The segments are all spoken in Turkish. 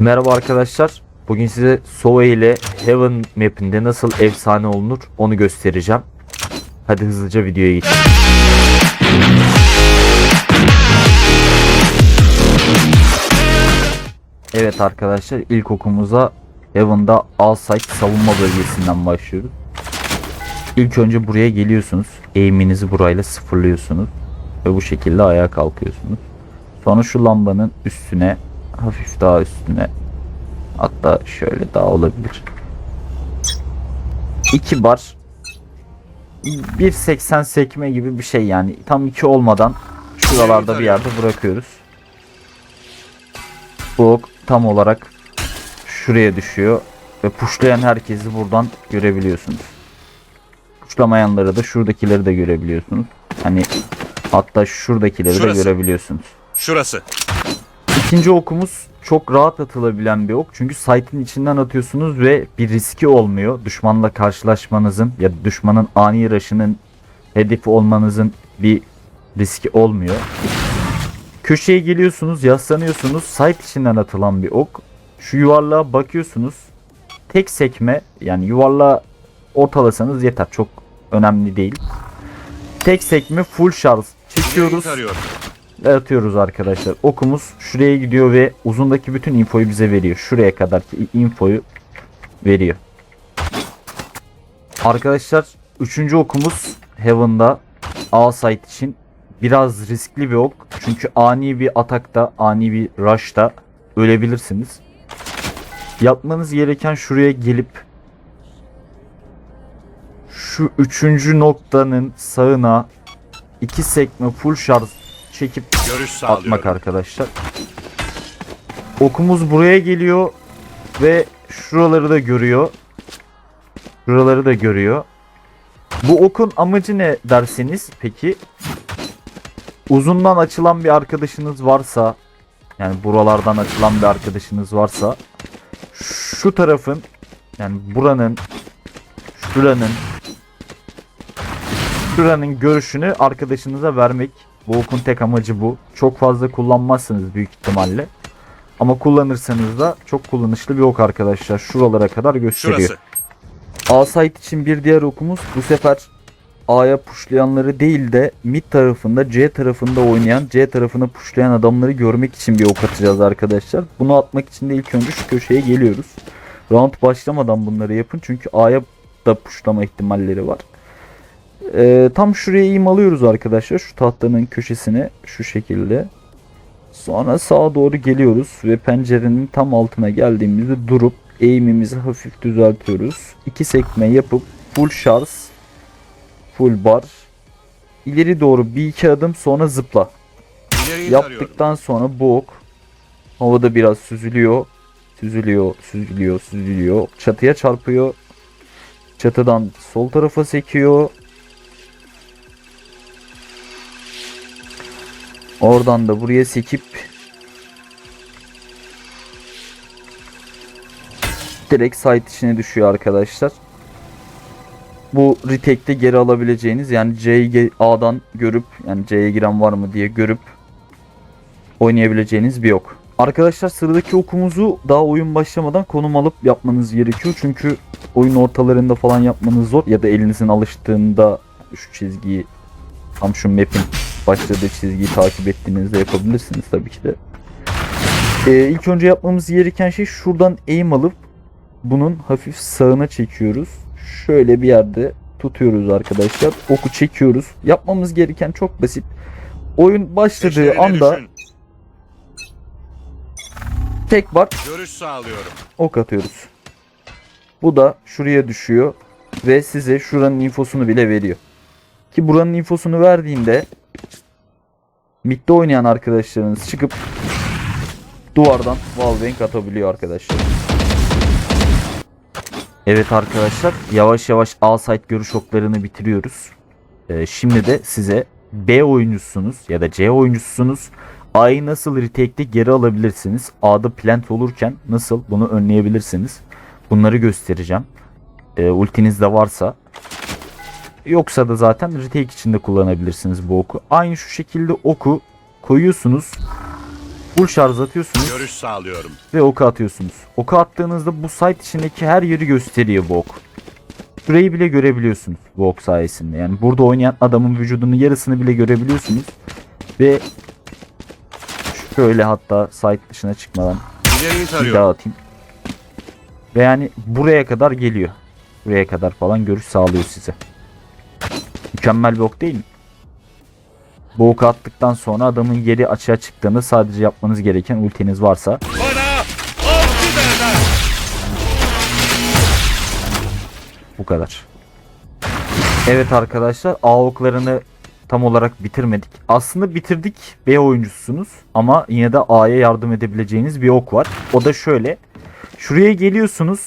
Merhaba arkadaşlar. Bugün size Sova ile Heaven map'inde nasıl efsane olunur onu göstereceğim. Hadi hızlıca videoya geçelim. Evet arkadaşlar ilk okumuza Heaven'da Alsite savunma bölgesinden başlıyoruz. İlk önce buraya geliyorsunuz. Aim'inizi burayla sıfırlıyorsunuz. Ve bu şekilde ayağa kalkıyorsunuz. Sonra şu lambanın üstüne hafif daha üstüne hatta şöyle daha olabilir. 2 bar 1.80 sekme gibi bir şey yani tam 2 olmadan şuralarda bir yerde bırakıyoruz. Bu ok tam olarak şuraya düşüyor ve puşlayan herkesi buradan görebiliyorsunuz. Puşlamayanları da şuradakileri de görebiliyorsunuz. Hani hatta şuradakileri Şurası. de görebiliyorsunuz. Şurası. İkinci okumuz çok rahat atılabilen bir ok. Çünkü site'in içinden atıyorsunuz ve bir riski olmuyor. Düşmanla karşılaşmanızın ya da düşmanın ani rush'ının hedefi olmanızın bir riski olmuyor. Köşeye geliyorsunuz, yaslanıyorsunuz. Site içinden atılan bir ok. Şu yuvarlığa bakıyorsunuz. Tek sekme yani yuvarlığa ortalasanız yeter. Çok önemli değil. Tek sekme full şarj çekiyoruz atıyoruz arkadaşlar. Okumuz şuraya gidiyor ve uzundaki bütün infoyu bize veriyor. Şuraya kadarki infoyu veriyor. Arkadaşlar üçüncü okumuz Heaven'da A site için biraz riskli bir ok. Çünkü ani bir atakta, ani bir rush'ta ölebilirsiniz. Yapmanız gereken şuraya gelip şu üçüncü noktanın sağına iki sekme full şarj çekip Görüş sağlıyorum. atmak arkadaşlar. Okumuz buraya geliyor ve şuraları da görüyor. Şuraları da görüyor. Bu okun amacı ne derseniz peki uzundan açılan bir arkadaşınız varsa yani buralardan açılan bir arkadaşınız varsa şu tarafın yani buranın şuranın şuranın görüşünü arkadaşınıza vermek. Bu okun tek amacı bu. Çok fazla kullanmazsınız büyük ihtimalle. Ama kullanırsanız da çok kullanışlı bir ok arkadaşlar. Şuralara kadar gösteriyor. Şurası. A site için bir diğer okumuz bu sefer A'ya puşlayanları değil de mid tarafında C tarafında oynayan C tarafına puşlayan adamları görmek için bir ok atacağız arkadaşlar. Bunu atmak için de ilk önce şu köşeye geliyoruz. Round başlamadan bunları yapın çünkü A'ya da puşlama ihtimalleri var. Ee, tam şuraya im alıyoruz arkadaşlar şu tahtanın köşesine şu şekilde. Sonra sağa doğru geliyoruz ve pencerenin tam altına geldiğimizde durup eğimimizi hafif düzeltiyoruz. İki sekme yapıp full şarj, full bar. İleri doğru bir iki adım sonra zıpla. İleriyi. Yaptıktan sonra bu ok havada biraz süzülüyor. Süzülüyor, süzülüyor, süzülüyor. Çatıya çarpıyor. Çatıdan sol tarafa sekiyor. Oradan da buraya sekip direkt site içine düşüyor arkadaşlar. Bu retake'te geri alabileceğiniz yani C'yi görüp yani C'ye giren var mı diye görüp oynayabileceğiniz bir yok. Arkadaşlar sıradaki okumuzu daha oyun başlamadan konum alıp yapmanız gerekiyor. Çünkü oyun ortalarında falan yapmanız zor ya da elinizin alıştığında şu çizgiyi tam şu map'in başladığı çizgiyi takip ettiğinizde yapabilirsiniz tabii ki de. Ee, ilk önce yapmamız gereken şey şuradan aim alıp bunun hafif sağına çekiyoruz. Şöyle bir yerde tutuyoruz arkadaşlar. Oku çekiyoruz. Yapmamız gereken çok basit. Oyun başladığı Peşlerine anda düşün. tek bak Görüş sağlıyorum. ok atıyoruz. Bu da şuraya düşüyor ve size şuranın infosunu bile veriyor. Ki buranın infosunu verdiğinde midde oynayan arkadaşlarınız çıkıp duvardan wallbang atabiliyor arkadaşlar. Evet arkadaşlar yavaş yavaş A site görüş oklarını bitiriyoruz. Ee, şimdi de size B oyuncusunuz ya da C oyuncusunuz A'yı nasıl retake'de geri alabilirsiniz? A'da plant olurken nasıl bunu önleyebilirsiniz? Bunları göstereceğim. Ee, ultiniz de varsa. Yoksa da zaten retake içinde kullanabilirsiniz bu oku. Aynı şu şekilde oku koyuyorsunuz. Full şarj atıyorsunuz Görüş sağlıyorum. ve oku atıyorsunuz. Oku attığınızda bu site içindeki her yeri gösteriyor bu ok. Şurayı bile görebiliyorsunuz bu ok sayesinde. Yani burada oynayan adamın vücudunun yarısını bile görebiliyorsunuz. Ve şöyle hatta site dışına çıkmadan bir daha atayım. Ve yani buraya kadar geliyor. Buraya kadar falan görüş sağlıyor size. Mükemmel bir ok değil mi? Bu oku attıktan sonra adamın yeri açığa çıktığında sadece yapmanız gereken ultiniz varsa bu kadar. Evet arkadaşlar A oklarını tam olarak bitirmedik. Aslında bitirdik B oyuncusunuz ama yine de A'ya yardım edebileceğiniz bir ok var. O da şöyle. Şuraya geliyorsunuz.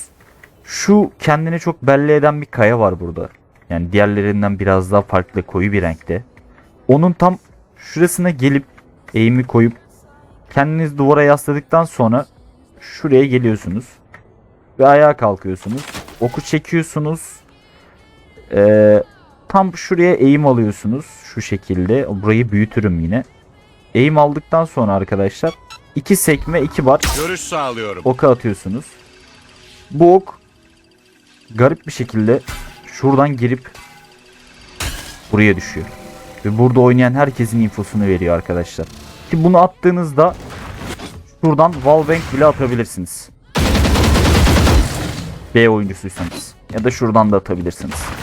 Şu kendini çok belli eden bir kaya var burada. Yani diğerlerinden biraz daha farklı koyu bir renkte. Onun tam şurasına gelip eğimi koyup kendiniz duvara yasladıktan sonra şuraya geliyorsunuz. Ve ayağa kalkıyorsunuz. Oku çekiyorsunuz. Ee, tam şuraya eğim alıyorsunuz. Şu şekilde. Burayı büyütürüm yine. Eğim aldıktan sonra arkadaşlar iki sekme iki bar Görüş sağlıyorum. oka atıyorsunuz. Bu ok garip bir şekilde şuradan girip buraya düşüyor. Ve burada oynayan herkesin infosunu veriyor arkadaşlar. Ki bunu attığınızda şuradan wallbang bile atabilirsiniz. B oyuncusuysanız. Ya da şuradan da atabilirsiniz.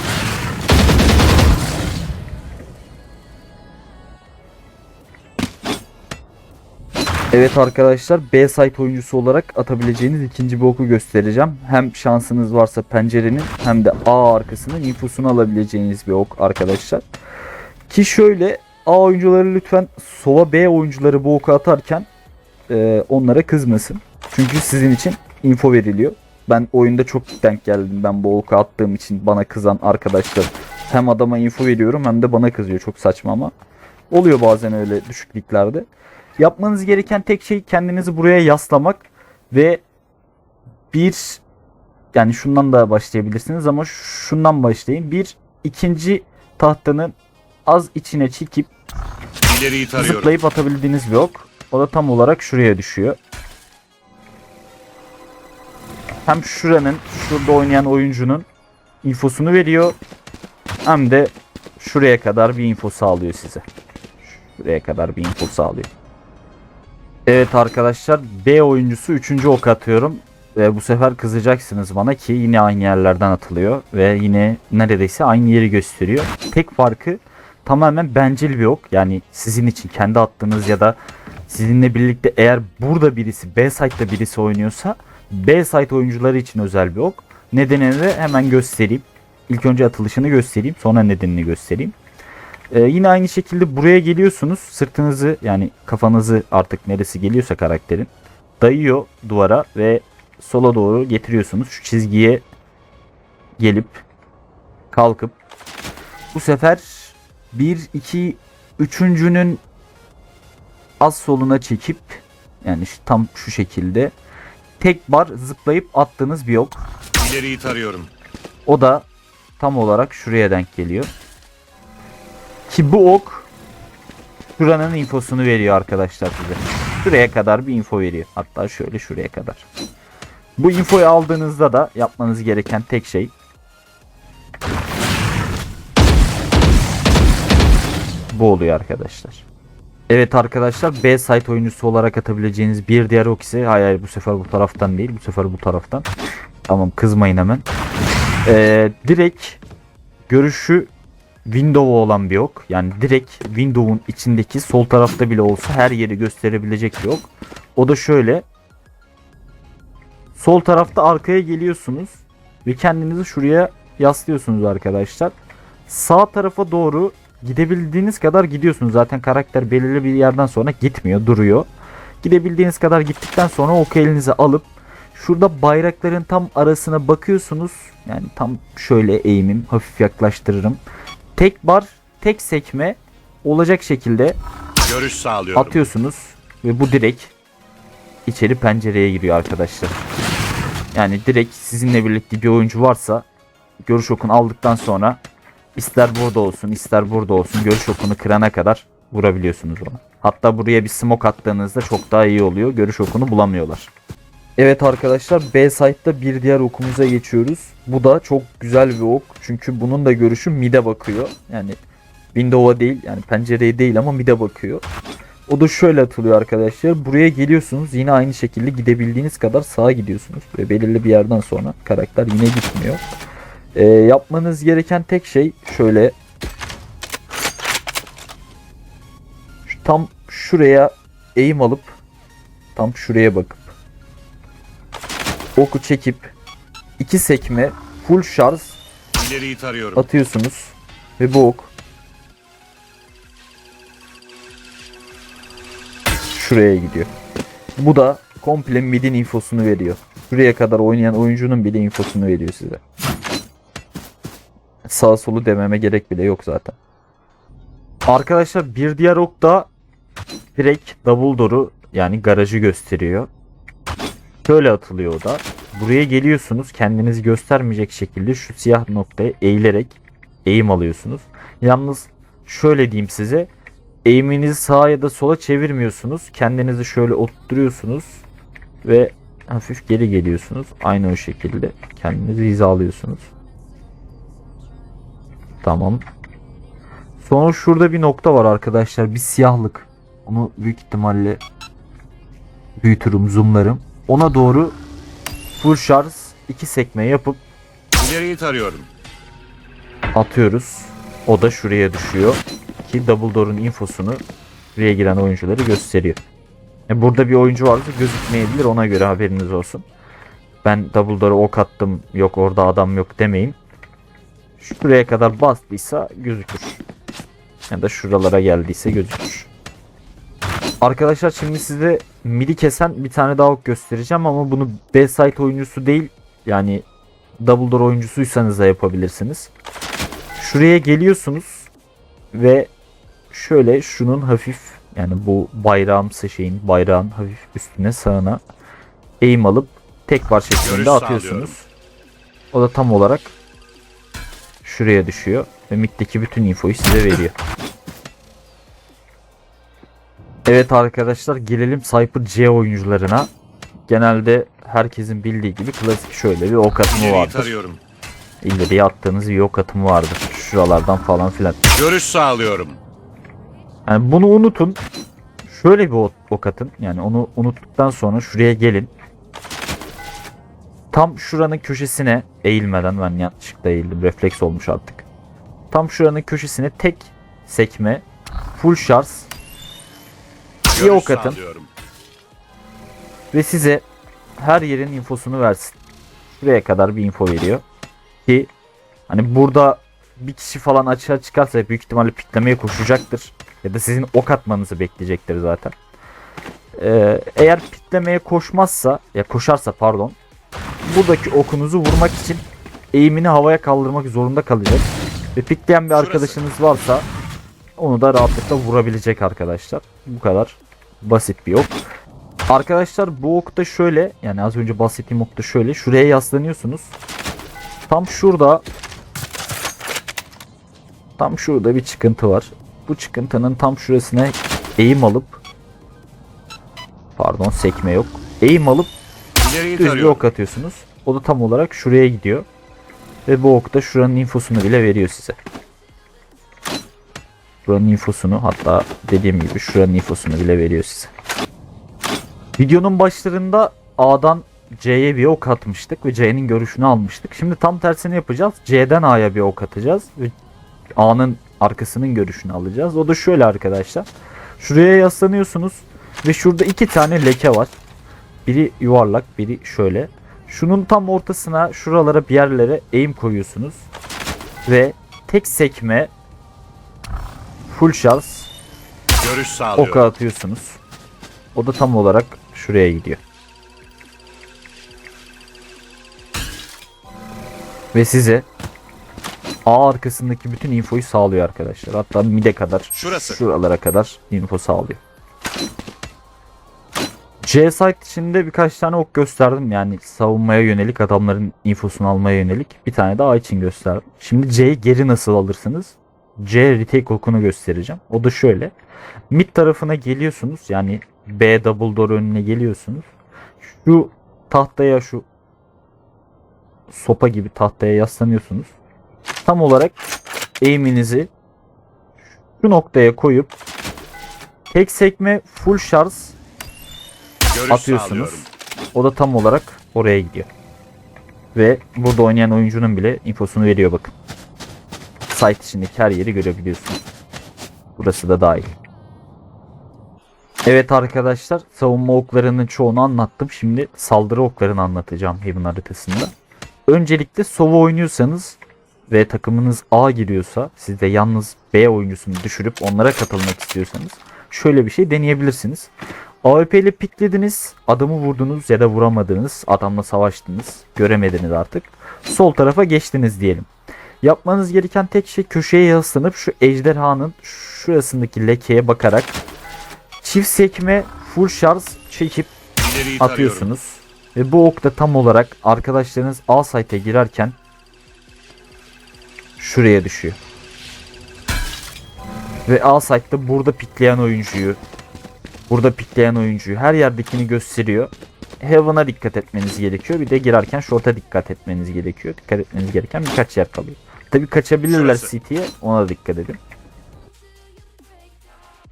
Evet arkadaşlar B site oyuncusu olarak atabileceğiniz ikinci bir oku göstereceğim. Hem şansınız varsa pencerenin hem de A arkasının infosunu alabileceğiniz bir ok arkadaşlar. Ki şöyle A oyuncuları lütfen sola B oyuncuları bu oku atarken e, onlara kızmasın. Çünkü sizin için info veriliyor. Ben oyunda çok denk geldim ben bu oku attığım için bana kızan arkadaşlar. Hem adama info veriyorum hem de bana kızıyor çok saçma ama. Oluyor bazen öyle düşüklüklerde. Yapmanız gereken tek şey kendinizi buraya yaslamak ve bir yani şundan da başlayabilirsiniz ama şundan başlayın. Bir ikinci tahtanın az içine çekip İleriyi tarıyorum. zıplayıp atabildiğiniz bir ok. O da tam olarak şuraya düşüyor. Hem şuranın şurada oynayan oyuncunun infosunu veriyor. Hem de şuraya kadar bir info sağlıyor size. Şuraya kadar bir info sağlıyor. Evet arkadaşlar B oyuncusu 3. ok atıyorum. Ve bu sefer kızacaksınız bana ki yine aynı yerlerden atılıyor. Ve yine neredeyse aynı yeri gösteriyor. Tek farkı tamamen bencil bir ok. Yani sizin için kendi attığınız ya da sizinle birlikte eğer burada birisi B site'da birisi oynuyorsa B site oyuncuları için özel bir ok. Nedenini de hemen göstereyim. İlk önce atılışını göstereyim sonra nedenini göstereyim. Ee, yine aynı şekilde buraya geliyorsunuz. Sırtınızı yani kafanızı artık neresi geliyorsa karakterin dayıyor duvara ve sola doğru getiriyorsunuz. Şu çizgiye gelip kalkıp bu sefer 1 2 üçüncünün az soluna çekip yani tam şu şekilde tek bar zıplayıp attığınız bir ok. İleriyi tarıyorum. O da tam olarak şuraya denk geliyor. Ki bu ok şuranın infosunu veriyor arkadaşlar size. Şuraya kadar bir info veriyor. Hatta şöyle şuraya kadar. Bu infoyu aldığınızda da yapmanız gereken tek şey bu oluyor arkadaşlar. Evet arkadaşlar B site oyuncusu olarak atabileceğiniz bir diğer ok ise hayır, hayır bu sefer bu taraftan değil bu sefer bu taraftan. Tamam kızmayın hemen. Ee, direkt görüşü window olan bir ok. Yani direkt window'un içindeki sol tarafta bile olsa her yeri gösterebilecek bir ok. O da şöyle. Sol tarafta arkaya geliyorsunuz ve kendinizi şuraya yaslıyorsunuz arkadaşlar. Sağ tarafa doğru gidebildiğiniz kadar gidiyorsunuz. Zaten karakter belirli bir yerden sonra gitmiyor, duruyor. Gidebildiğiniz kadar gittikten sonra oku elinize alıp Şurada bayrakların tam arasına bakıyorsunuz. Yani tam şöyle eğimim. Hafif yaklaştırırım. Tek bar, tek sekme olacak şekilde Görüş sağlıyorum. atıyorsunuz. Ve bu direkt içeri pencereye giriyor arkadaşlar. Yani direkt sizinle birlikte bir oyuncu varsa görüş okunu aldıktan sonra ister burada olsun ister burada olsun görüş okunu kırana kadar vurabiliyorsunuz ona. Hatta buraya bir smoke attığınızda çok daha iyi oluyor. Görüş okunu bulamıyorlar. Evet arkadaşlar B site'da bir diğer okumuza geçiyoruz. Bu da çok güzel bir ok. Çünkü bunun da görüşü mid'e bakıyor. Yani window'a değil yani pencereye değil ama mid'e bakıyor. O da şöyle atılıyor arkadaşlar. Buraya geliyorsunuz. Yine aynı şekilde gidebildiğiniz kadar sağa gidiyorsunuz. Ve belirli bir yerden sonra karakter yine gitmiyor. Ee, yapmanız gereken tek şey şöyle tam şuraya eğim alıp tam şuraya bakıp oku çekip iki sekme full şarj İleriyi tarıyorum. atıyorsunuz ve bu ok şuraya gidiyor. Bu da komple midin infosunu veriyor. Şuraya kadar oynayan oyuncunun bile infosunu veriyor size. Sağ solu dememe gerek bile yok zaten. Arkadaşlar bir diğer ok da direkt double door'u yani garajı gösteriyor. Şöyle atılıyor o da. Buraya geliyorsunuz kendinizi göstermeyecek şekilde şu siyah noktaya eğilerek eğim alıyorsunuz. Yalnız şöyle diyeyim size eğiminizi sağa ya da sola çevirmiyorsunuz. Kendinizi şöyle oturtuyorsunuz ve hafif geri geliyorsunuz. Aynı o şekilde kendinizi hizalıyorsunuz. Tamam. Sonra şurada bir nokta var arkadaşlar. Bir siyahlık. Onu büyük ihtimalle büyütürüm, zoomlarım. Ona doğru full şarj iki sekme yapıp İleriyi tarıyorum. atıyoruz. O da şuraya düşüyor. Ki Double Door'un infosunu buraya giren oyuncuları gösteriyor. E burada bir oyuncu varsa gözükmeyebilir ona göre haberiniz olsun. Ben Double Door'a ok attım yok orada adam yok demeyin. Şuraya kadar bastıysa gözükür. Ya da şuralara geldiyse gözükür. Arkadaşlar şimdi size midi kesen bir tane daha ok göstereceğim ama bunu B site oyuncusu değil yani Double Door oyuncusuysanız da yapabilirsiniz. Şuraya geliyorsunuz ve şöyle şunun hafif yani bu bayrağımsı şeyin bayrağın hafif üstüne sağına eğim alıp tek var şeklinde Görüş atıyorsunuz. sağlıyorum. O da tam olarak şuraya düşüyor ve middeki bütün infoyu size veriyor. Evet arkadaşlar gelelim Cypher C oyuncularına. Genelde herkesin bildiği gibi klasik şöyle bir ok atımı vardır. İleriye attığınız bir ok atımı vardır. Şuralardan falan filan. Görüş sağlıyorum. Yani bunu unutun. Şöyle bir ok atın. Yani onu unuttuktan sonra şuraya gelin. Tam şuranın köşesine eğilmeden ben yanlışlıkla eğildim. Refleks olmuş artık. Tam şuranın köşesine tek sekme full şarj Görüş ok atın sağlıyorum. ve size her yerin infosunu versin. Şuraya kadar bir info veriyor. Ki hani burada bir kişi falan açığa çıkarsa büyük ihtimalle piklemeye koşacaktır. Ya da sizin ok atmanızı bekleyecektir zaten. Ee, eğer piklemeye koşmazsa ya koşarsa pardon buradaki okunuzu vurmak için eğimini havaya kaldırmak zorunda kalacak. Ve pikleyen bir arkadaşınız varsa onu da rahatlıkla vurabilecek arkadaşlar. Bu kadar basit bir ok. Arkadaşlar bu okta şöyle yani az önce bahsettiğim okta şöyle şuraya yaslanıyorsunuz. Tam şurada tam şurada bir çıkıntı var. Bu çıkıntının tam şurasına eğim alıp pardon sekme yok. Eğim alıp düz bir ok atıyorsunuz. O da tam olarak şuraya gidiyor. Ve bu ok da şuranın infosunu bile veriyor size. Buranın infosunu hatta dediğim gibi şuranın infosunu bile veriyor size. Videonun başlarında A'dan C'ye bir ok atmıştık ve C'nin görüşünü almıştık. Şimdi tam tersini yapacağız. C'den A'ya bir ok atacağız ve A'nın arkasının görüşünü alacağız. O da şöyle arkadaşlar. Şuraya yaslanıyorsunuz ve şurada iki tane leke var. Biri yuvarlak, biri şöyle. Şunun tam ortasına, şuralara bir yerlere eğim koyuyorsunuz. Ve tek sekme full şarj Görüş sağlıyorum. oka atıyorsunuz. O da tam olarak şuraya gidiyor. Ve size A arkasındaki bütün infoyu sağlıyor arkadaşlar. Hatta mide kadar, Şurası. şuralara kadar info sağlıyor. C site içinde birkaç tane ok gösterdim. Yani savunmaya yönelik adamların infosunu almaya yönelik. Bir tane de A için gösterdim. Şimdi C'yi geri nasıl alırsınız? C retake okunu göstereceğim. O da şöyle. Mid tarafına geliyorsunuz. Yani B double door önüne geliyorsunuz. Şu tahtaya şu sopa gibi tahtaya yaslanıyorsunuz. Tam olarak aim'inizi şu noktaya koyup tek sekme full şarj Görüş atıyorsunuz. sağlıyorum. O da tam olarak oraya gidiyor. Ve burada oynayan oyuncunun bile infosunu veriyor bakın. Site içindeki her yeri görebiliyorsunuz. Burası da dahil. Evet arkadaşlar savunma oklarının çoğunu anlattım. Şimdi saldırı oklarını anlatacağım Heaven haritasında. Öncelikle Sova oynuyorsanız ve takımınız A giriyorsa siz de yalnız B oyuncusunu düşürüp onlara katılmak istiyorsanız şöyle bir şey deneyebilirsiniz. AWP ile piklediniz, adamı vurdunuz ya da vuramadınız, adamla savaştınız, göremediniz artık. Sol tarafa geçtiniz diyelim. Yapmanız gereken tek şey köşeye yaslanıp şu ejderhanın şurasındaki lekeye bakarak çift sekme full şarj çekip atıyorsunuz. Ve bu ok da tam olarak arkadaşlarınız A site'e girerken şuraya düşüyor. Ve A site'da burada pikleyen oyuncuyu burada pikleyen oyuncuyu her yerdekini gösteriyor. Heaven'a dikkat etmeniz gerekiyor. Bir de girerken short'a dikkat etmeniz gerekiyor. Dikkat etmeniz gereken birkaç yer kalıyor. Tabi kaçabilirler Şurası. CT'ye ona da dikkat edin.